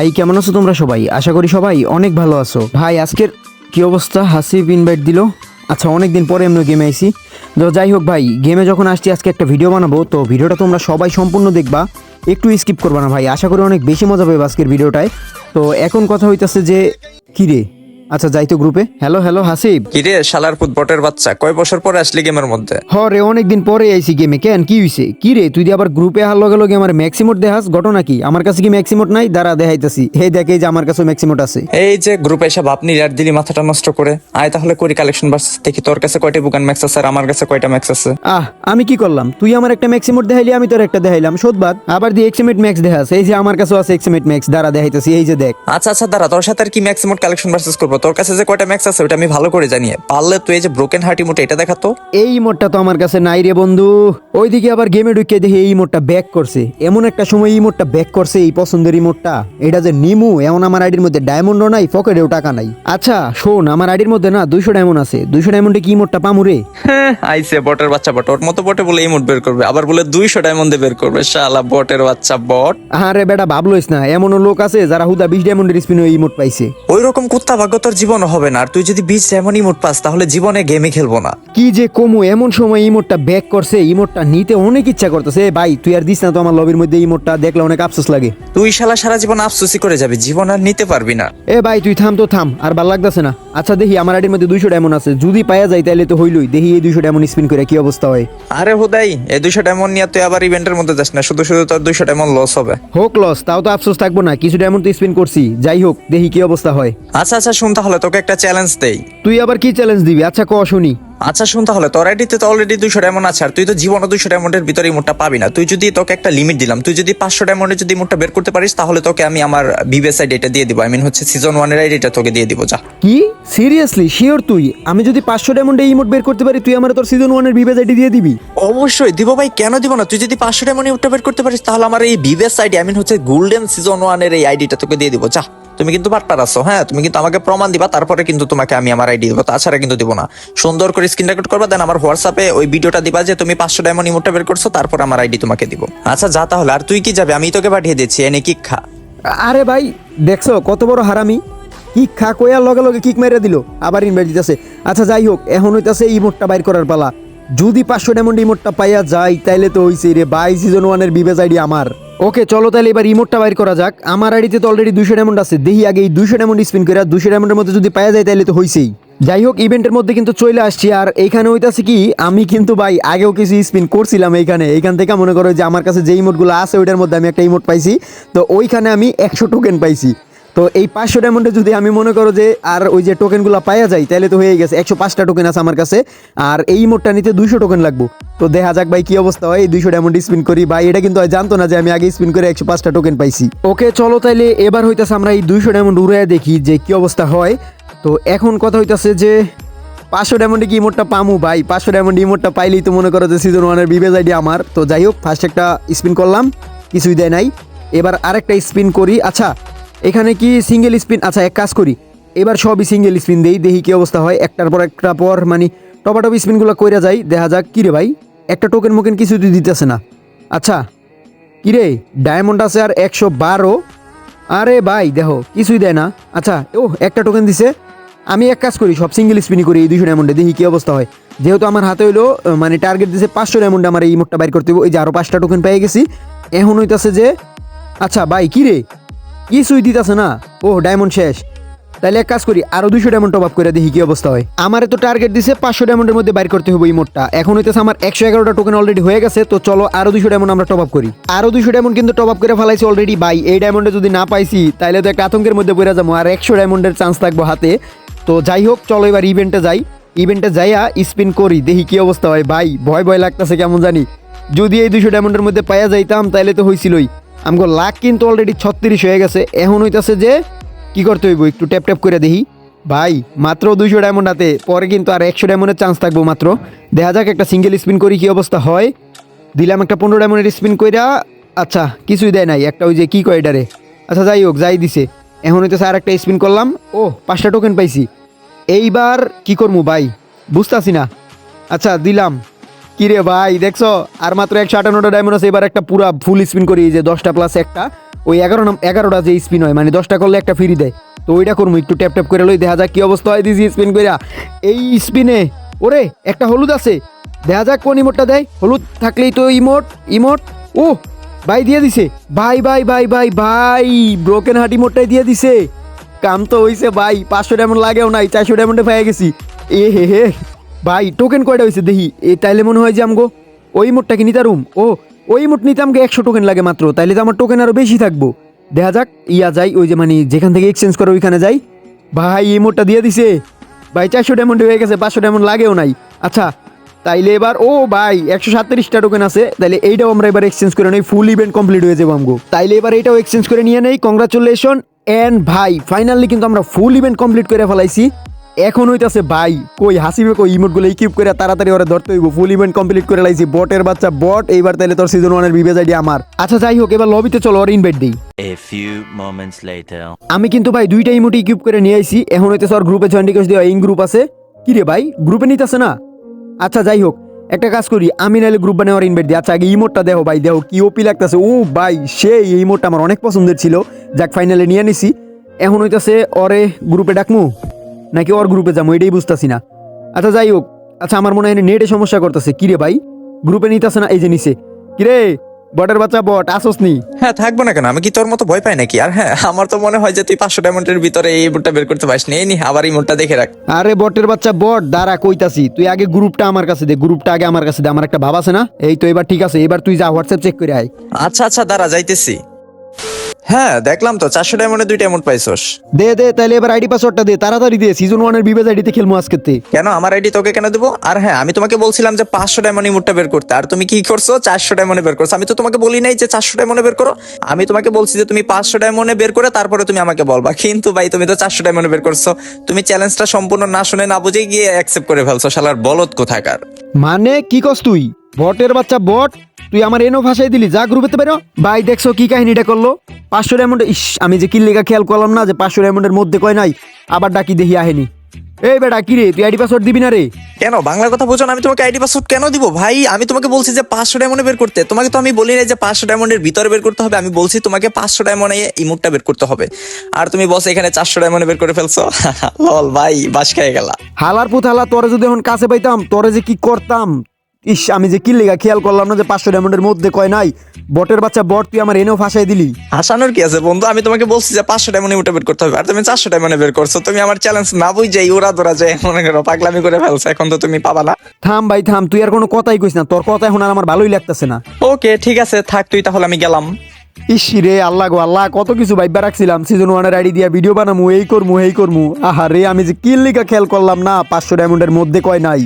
ভাই, কেমন আছো তোমরা সবাই? আশা করি সবাই অনেক ভালো আছো। ভাই, আজকের কি অবস্থা? হাসিব ইনভাইট দিল। আচ্ছা অনেক দিন পরে এমনি গেমে আইসি তো যাই হোক ভাই গেমে যখন আসছি, আজকে একটা ভিডিও বানাবো। তো ভিডিওটা তোমরা সবাই সম্পূর্ণ দেখবা। একটু স্কিপ করবা না ভাই। আশা করি অনেক বেশি মজা পাবে আজকের ভিডিওটায় তো এখন কথা হইতেছে যে কি রে আচ্ছা যাই তো গ্রুপে হ্যালো হ্যালো হাসিব। কিরে শালার পুত বটের বাচ্চা? কয় বছর পরে আসলি গেমের মধ্যে? হ রে অনেকদিন পরে আইছি গেমে কেন কি হইছে? কি রে তুই আবার গ্রুপে হার লগে লগে আমার ম্যাক্সিমোট দেখাস ঘটনা কি? আমার কাছে কি ম্যাক্সিমোট নাই? দাঁড়া দেখাইতাছি। হে দেখে যে আমার কাছে ম্যাক্সিমোট আছে। এই যে গ্রুপে এসে আপনি রিয়ার দিলি মাথাটা নষ্ট করে। আয় তাহলে করি কালেকশন বাস দেখি তোর কাছে কয়টা বুকান ম্যাক্স আছে আর আমার কাছে কয়টা ম্যাক্স আছে। আহ আমি কি করলাম? তুই আমার একটা ম্যাক্সিমোট দেখাইলি আমি তোর একটা দেখাইলাম। শোধবাদ আবার দিয়ে এক্সিমেট ম্যাক্স দেখাস। এই যে আমার কাছে আছে এক্সিমেট ম্যাক্স দাঁড়া দেখাইতাছি। এই যে দেখ। আচ্ছা আচ্ছা দাঁড়া তোর সাথে আর কি ম্যাক্স মোট কালেকশন ভার্সেস করব? তোর কাছে যে কয়টা ম্যাক্স আছে ওটা আমি ভালো করে জানি। পারলে তুই এই যে ব্রোকেন হার্টি মোট এটা দেখাতো। এই মোটটা তো আমার কাছে নাই রে বন্ধু। ওইদিকে আবার গেমে ঢুকে দেখি এই মোটটা ব্যাক করছে। এমন একটা সময় এই মোটটা ব্যাক করছে এই পছন্দের এই মোটটা এটা যে নিমু এমন আমার আইডির মধ্যে ডায়মন্ডও নাই পকেটেও টাকা নাই। আচ্ছা শোন আমার আইডির মধ্যে না দুইশো ডায়মন্ড আছে। দুইশো ডায়মন্ডে কি মোটটা পামু রে? হ্যাঁ আইসে বটের বাচ্চা বট। ওর মতো বটে বলে ইমোট বের করবে। আবার বলে দুইশো ডায়মন্ডে বের করবে। শালা বটের বাচ্চা বট। আরে বেটা ভাবলোইস না এমনও লোক আছে যারা হুদা বিশ ডায়মন্ডের স্পিনে এই মোট পাইছে। ওই রকম কুত্তা ভাগ্য তোর জীবনও হবে না। আর তুই যদি বিচ যেমন ইমোট পাস তাহলে জীবনে গেমই খেলব না। কি যে কমু এমন সময় ইমোটটা ব্যাক করছে ইমোটটা নিতে অনেক ইচ্ছা করতেছে। এ ভাই তুই আর দিস না তো আমার লবির মধ্যে ইমোটটা দেখলে অনেক আফসোস লাগে। তুই শালা সারা জীবন আফসোসি করে যাবি জীবন আর নিতে পারবি না। এ ভাই তুই থাম তো থাম আর ভালো লাগতেছে না। আচ্ছা দেখি আমার আইডির মধ্যে দুইশো ডায়মন্ড আছে। যদি পাওয়া যায় তাহলে তো হইলই। দেখি এই দুইশো ডায়মন্ড স্পিন করে কি অবস্থা হয়। আরে হুদাই এই দুইশো ডায়মন্ড নিয়ে তুই আবার ইভেন্টের মধ্যে যাস না। শুধু শুধু তোর দুইশো ডায়মন্ড লস হবে। হোক লস তাও তো আফসোস থাকব না। কিছু ডায়মন্ড তো স্পিন করছি। যাই হোক দেখি কি অবস্থা হয়। আচ্ছা আচ্ছা শুন। তাহলে তোকে একটা চ্যালেঞ্জ দেই। তুই আবার কি চ্যালেঞ্জ দিবি? আচ্ছা ক শুনি। আচ্ছা শুন তাহলে তোর আইডিতে তো অলরেডি দুইশো ডায়মন্ড আছে আর তুই তো জীবনে দুইশো ডায়মন্ডের ভিতরে ইমোটটা পাবি না। তুই যদি তোকে একটা লিমিট দিলাম তুই যদি পাঁচশো ডায়মন্ডে যদি ইমোটটা বের করতে পারিস তাহলে তোকে আমি আমার ভিভেস আইডি এটা দিয়ে দিব। আই মিন হচ্ছে সিজন ওয়ানের আইডিটা তোকে দিয়ে দিব যা। কি? সিরিয়াসলি শিওর তুই? আমি যদি পাঁচশো ডায়মন্ডে ইমোট বের করতে পারি তুই আমার তোর সিজন ওয়ানের বিবেজ আইডি দিয়ে দিবি? অবশ্যই। দিব ভাই কেন দিব না? তুই যদি পাঁচশো ডায়মন্ড ইমোটটা বের করতে পারিস তাহলে আমার এই ভিভেস আইডি আই মিন হচ্ছে গোল্ডেন সিজন ওয়ানের এই আইডিটা তোকে দিয়ে দিব যা। তুমি কিন্তু বাটপার আছো হ্যাঁ? তুমি কিন্তু আমাকে প্রমাণ দিবা, তারপরে কিন্তু তোমাকে আমি আমার আইডি দেবো, তাছাড়া কিন্তু দিব না। সুন্দর করে স্ক্রিন রেকর্ড করবা দেন আমার হোয়াটসঅ্যাপে ওই ভিডিওটা দিবা যে তুমি পাঁচশো ডায়মন্ড ইমোটটা বের করছ, তারপর আমার আইডি তোমাকে দিব। আচ্ছা যা তাহলে, আর তুই কি যাবে? আমি তোকে পাঠিয়ে দিচ্ছি, এনে কি খা। আরে ভাই, দেখছ কত বড় হারামি? কিক খা কয়ার লগে লগে কিক মেরে দিল, আবার ইনভাইট দিতেছে। আচ্ছা যাই হোক, এখন হইতাছে এই মোটটা বাইর করার পালা। যদি পাঁচশো ডায়মন্ড ইমোটটা পাইয়া যায়, তাইলে তো হইছে রে বাই সিজন ওয়ানের বিবেজ আইডি আমার। ওকে, চলো তাহলে এবার ইমোটটা বাইর করা যাক। আমার আইডিতে তো অলরেডি দুইশো ডায়মন্ড আছে। দেখি আগে এই দুইশো ডায়মন্ড স্পিন করে দুশো ডায়মন্ডের মধ্যে যদি পাওয়া যায় তাহলে তো হইছেই। যাই হোক ইভেন্টের মধ্যে কিন্তু চলে আসছি। আর এইখানে হইতাছে কি, আমি কিন্তু ভাই, আগেও কিছু স্পিন করছিলাম এইখানে। এইখান থেকে মনে করো যে আমার কাছে যে ইমোটগুলো আছে, ওইটার মধ্যে আমি একটা ইমোট পাইছি। তো ওইখানে আমি একশো টোকেন পাইছি। তো এই পাঁচশো ডায়মন্ডে যদি আমি মনে করো যে আর ওই যে টোকেনগুলো পাওয়া যায় তাহলে তো হয়ে গেছে। একশো পাঁচটা টোকেন আছে আমার কাছে। আর এই মোটটা নিতে দুইশো টোকেন লাগবো। তো দেখা যাক ভাই কি অবস্থা হয়, এই দুইশো ডায়মন্ড স্পিন করি। ভাই, এটা কিন্তু জানতো না যে আমি আগে স্পিন করে একশো পাঁচটা টোকেন পাইছি। ওকে, চলো তাইলে এবার হইতাছে আমরা এই দুইশো ডায়মন্ড উড়ে দেখি যে কি অবস্থা হয়। তো এখন কথা হইতাছে যে পাঁচশো ডায়মন্ডে কি ইমোটটা পামু? ভাই, পাঁচশো ডায়মন্ড ইমোটটা পাইলেই তো মনে করো যে সিজন ওয়ানের বিবেজ আইডি আমার। তো যাই হোক ফার্স্ট একটা স্পিন করলাম, কিছুই দেয় নাই। এবার আরেকটা স্পিন করি। আচ্ছা এখানে কি সিঙ্গেল স্পিন আচ্ছা এক কাজ করি। এবার সবই সিঙ্গেল স্পিন দেই, দেখি কি অবস্থা হয়। একটার পর একটা পর মানে টপাটপ স্পিনগুলো কইরা যাই, দেখা যাক, কি রে ভাই? একটা টোকেন মোকেন কিছু দিতেছে না। আচ্ছা কি রে? ডায়মন্ড আছে আর একশো বারো। আরে ভাই, দেখো, কিছুই দেয় না। আচ্ছা ও, একটা টোকেন দিছে। আমি এক কাজ করি, সব সিঙ্গেল স্পিনই করি এই দুশো ডায়মন্ডে দেখি কী অবস্থা হয়। যেহেতু আমার হাতে হইল মানে টার্গেট দিছে পাঁচশো ডায়মন্ডে আমার এই মোটটা বাইর করতে হবে ওই যে আরও পাঁচটা টোকেন পেয়ে গেছি। এখন হইতাছে যে আচ্ছা ভাই, কি রে? কিছুই দিতেছে না। ও ডায়মন্ড শেষ। তাহলে এক কাজ করি, আরও দুইশো ডায়মন্ড টপ আপ করে দেখি কি অবস্থা হয়। আমার তো টার্গেট দিছে পাঁচশো ডায়মন্ডের মধ্যে বাইর করতে হবে এই মোটটা এখন হইতেছে আমার একশো এগারোটা টোকেন অলরেডি হয়ে গেছে, তো চলো আরও দুইশো ডায়মন্ড আমরা টপ আপ করি। আরও দুইশো ডায়মন্ড কিন্তু টপ আপ করে ফেলাইছি অলরেডি বাই এই ডায়মন্ডে যদি না পাইছি তাহলে তো একটা আতঙ্কের মধ্যে পড়ে যাব। আর একশো ডায়মন্ডের চান্স থাকব হাতে। তো যাই হোক, চলো এবার ইভেন্টে যাই। ইভেন্টে যাইয়া স্পিন করি, দেখি কি অবস্থা হয়। ভাই, ভয় ভয় লাগতেছে কেমন জানি। যদি এই দুইশো ডায়মন্ডের মধ্যে পাইয়া যাইতাম তাহলে তো হয়েছিলই আমগো লাখ কিন্তু অলরেডি ছত্রিশ হয়ে গেছে। এখন হইতাছে যে, কি করতে হইব? একটু ট্যাপ ট্যাপ করে দেখি। ভাই, মাত্র দুইশো ডায়মন্ড হাতে, পরে কিন্তু আর একশো ডায়মন্ডের চান্স থাকব মাত্র। দেখা যাক একটা সিঙ্গেল স্পিন করি কি অবস্থা হয়। দিলাম একটা পনেরো ডায়মন্ডের স্পিন কইরা আচ্ছা কিছুই দেয় নাই। একটা ওই যে কি এটারে? আচ্ছা যাই হোক, যাই দিছে। এখন হইতেছে আর একটা স্পিন করলাম। ও, পাঁচটা টোকেন পাইছি। এইবার কি করব ভাই? বুঝতাছি না। আচ্ছা দিলাম। কিরে ভাই, দেখছ? আর মাত্র একশো আটান্নটা ডায়মন্ড আছে, এবার একটা পুরা ফুল স্পিন করি যে দশটা প্লাস একটা। ওই এগারো এগারোটা যে স্পিন হয় মানে দশটা করলে একটা ফ্রি দেয়। তো ওইটা করব, একটু ট্যাপ ট্যাপ করে লই, দেখা যাক কি অবস্থা হয় দিছি স্পিন কইরা। এই স্পিনে ওরে, একটা হলুদ আছে। দেখা যাক কোন ইমোটটা দেয়। হলুদ থাকলেই তো ইমোট ইমোট ও ভাই দিয়ে দিছে। ভাই ভাই ভাই ভাই ভাই ব্রোকেন হার্ট ইমোটটাই দিয়ে দিছে। কাম তো হইছে, ভাই, পাঁচশো ডায়মন্ড লাগেও নাই, চারশো ডায়মন্ডে পেয়ে গেছি। এ হে হে। ভাই টোকেন কয়টা হয়েছে দেখি? এ, তাইলে মনে হয় যে আমগো ওই মোটটা কি নিতারুম ও, ওই মোট নিতে আমাকে একশো টোকেন লাগে মাত্র, তাইলে তো আমার টোকেন আরও বেশি থাকব। দেখা যাক, ইয়া যাই, ওই যে মানে যেখান থেকে এক্সচেঞ্জ করে ওইখানে যাই। ভাই, এই মোটটা দিয়ে দিছে। ভাই, চারশো ডায়মন্ড হয়ে গেছে, পাঁচশো ডায়মন্ড লাগেও নাই। আচ্ছা তাইলে এবার, ও ভাই, একশো সাতত্রিশটা টোকেন আছে, তাইলে এইটাও আমরা এবার এক্সচেঞ্জ করে নেই ফুল ইভেন্ট কমপ্লিট হয়ে যাব আমগো। তাইলে এবার এটাও এক্সচেঞ্জ করে নিয়ে নেই কংগ্রাচুলেশন অ্যান্ড ভাই ফাইনালি কিন্তু আমরা ফুল ইভেন্ট কমপ্লিট করে ফেলাইছি। এখন হইতাছে ভাই কই হাসিবে কই ইমোটগুলো ইকিপ করে তাড়াতাড়ি ওরা ধরতে হইব। ফুল ইভেন্ট কমপ্লিট করে লাইছি বটের বাচ্চা বট এইবার তাইলে তোর সিজন ওয়ানের বিবেজ আইডি আমার। আচ্ছা যাই হোক এবার লবিতে চলো ওর ইনভাইট দিই। A few moments later. আমি কিন্তু ভাই দুইটা ইমোট ইকিপ করে নিয়ে আইছি এখন হইতেছে ওর গ্রুপে জয়েন রিকোয়েস্ট দেওয়া ইন গ্রুপ আছে। কি রে ভাই গ্রুপে নিতেছে না? আচ্ছা যাই হোক একটা কাজ করি আমি নাহলে গ্রুপ বানিয়ে ওর ইনভাইট দিই। আচ্ছা আগে ইমোটটা দেখো ভাই দেখো কি ওপি লাগতেছে। ও ভাই সেই ইমোটটা আমার অনেক পছন্দের ছিল। যাক ফাইনালে নিয়ে নিছি। এখন হইতাছে ওরে গ্রুপে ডাকমু। নাকি ওর গ্রুপে যাব এটাই বুঝতাছি না। আচ্ছা যাই হোক আচ্ছা আমার মনে হয় নেটে সমস্যা করতেছে। কিরে ভাই? গ্রুপে নিতেছে না এই যে নিছে কিরে বটের বাচ্চা বট আসোস নি। হ্যাঁ থাকব না কেন? আমি কি তোর মতো ভয় পাই নাকি? আর হ্যাঁ আমার তো মনে হয় যে তুই পাঁচশো ডায়মন্ডের ভিতরে এই মুডটা বের করতে পারিস নি। এই নি আবার এই মুডটা দেখে রাখ। আরে বটের বাচ্চা বট দাঁড়া কইতাছি। তুই আগে গ্রুপটা আমার কাছে দে গ্রুপটা আগে আমার কাছে দে। আমার একটা ভাব আছে না? এই তো এবার ঠিক আছে এবার তুই যা হোয়াটসঅ্যাপ চেক করে আয়। আচ্ছা আচ্ছা দাঁড়া যাইতেছি। হ্যাঁ দেখলাম তো। চারশো ডায়মন্ডে দুইটা এমন পাইছস। দে দে তাহলে এবার আইডি পাসওয়ার্ডটা দে। তাড়াতাড়ি দে সিজন ওয়ানের বিবেজ আইডিতে খেলব আজকে কেন? আমার আইডি তোকে কেন দেবো? আর হ্যাঁ আমি তোমাকে বলছিলাম যে পাঁচশো ডায়মন্ড ইমোটটা বের করতে। আর তুমি কি করছ? চারশো ডায়মন্ডে বের করছ। আমি তো তোমাকে বলি নাই যে চারশো ডায়মন্ডে বের করো। আমি তোমাকে বলছি যে তুমি পাঁচশো ডায়মন্ডে বের করে তারপরে তুমি আমাকে বলবা। কিন্তু ভাই তুমি তো চারশো ডায়মন্ডে বের করছ। তুমি চ্যালেঞ্জটা সম্পূর্ণ না শুনে না বুঝে গিয়ে অ্যাকসেপ্ট করে ফেলছো। শালার বলদ কোথাকার। মানে কি কস তুই? বটের বাচ্চা বট তুই আমার এনো ভাষায় দিলি যা গ্রুপেতে বেরো। ভাই দেখছ কি কাহিনীটা করল? পাঁচশো ডায়মন্ড ইস আমি যে কিল্লিগা খেয়াল করলাম না যে পাঁচশো ডায়মন্ডের মধ্যে কয় নাই আবার ডাকি দেখি আহেনি। এই বেটা কি রে তুই আইডি পাসওয়ার্ড দিবি না রে? কেন? বাংলা কথা বোঝো আমি তোমাকে আইডি পাসওয়ার্ড কেন দিব? ভাই আমি তোমাকে বলছি যে পাঁচশো ডায়মন্ডে বের করতে। তোমাকে তো আমি বলি না যে পাঁচশো ডায়মন্ডের ভিতরে বের করতে হবে আমি বলছি তোমাকে পাঁচশো ডায়মন্ডে ইমোটটা বের করতে হবে। আর তুমি বস এখানে চারশো ডায়মন্ডে বের করে ফেলছো? লল ভাই বাস খেয়ে গেলা। হালার পুত হালা তোরে যদি এখন কাছে পাইতাম তোরে যে কি করতাম? ইস আমি যে কি লেগা খেয়াল করলাম না যে পাঁচশো ডায়মন্ডের মধ্যে কয় নাই? বটের বাচ্চা বট তুই আমার এনেও ফাঁসাই দিলি। হাসানোর কি আছে বন্ধু? আমি তোমাকে বলছি যে পাঁচশো ডায়মন্ড ইমোটটা বের করতে হবে। আর তুমি চারশো ডায়মন্ডে বের করছ। তুমি আমার চ্যালেঞ্জ না বুঝাই ওরা দোরা যায় মনে করো পাগলামি করে ফেলছো। এখন তো তুমি পাবা না। থাম ভাই থাম। তুই আর কোনো কথাই কইস না। তোর কথা এখন আর আমার ভালোই লাগতেছে না। ওকে ঠিক আছে। থাক তুই তাহলে আমি গেলাম। ইসি রে আল্লাহ গো আল্লাহ কত কিছু ভাইবা রাখছিলাম। সিজন ওয়ানের আইডি দিয়া ভিডিও বানামু এই করমু এই করমু। আহা রে আমি যে কি লিগা খেয়াল করলাম না পাঁচশো ডায়মন্ডের মধ্যে কয় নাই।